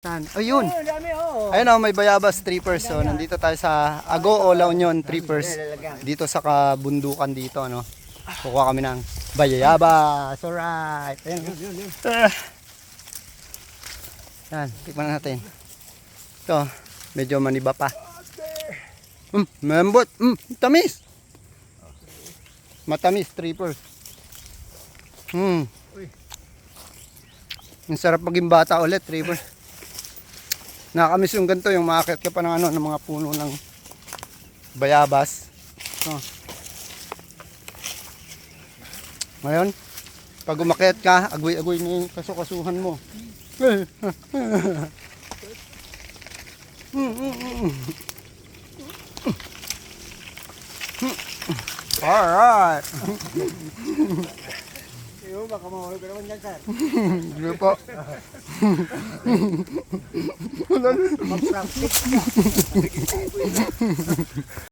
Saan? Oh, yun. Oh, dami oh. Ayun oh, may bayabas trippers. So, nandito tayo sa Ago o La Union trippers. Dito sa kabundukan dito, ano. Kukuha kami ng bayabas. Alright. Ayun. Ah. Yan, tikman natin. Ito, medyo maniba pa. Mm, membot. Mm, tamis. Matamis, trippers. Hmm. Ang sarap maging bata ulit, trippers. Nakakamiss yung ganito, yung makakit ka pa ng, ano, ng mga puno ng bayabas. Oh. Ngayon, pag umakyat ka, agoy-agoy na yung kasukasuhan mo. Alright. Yo, baka mahuli ka naman dyan, sir. Hindi po. Wala na. Mag-practice ka.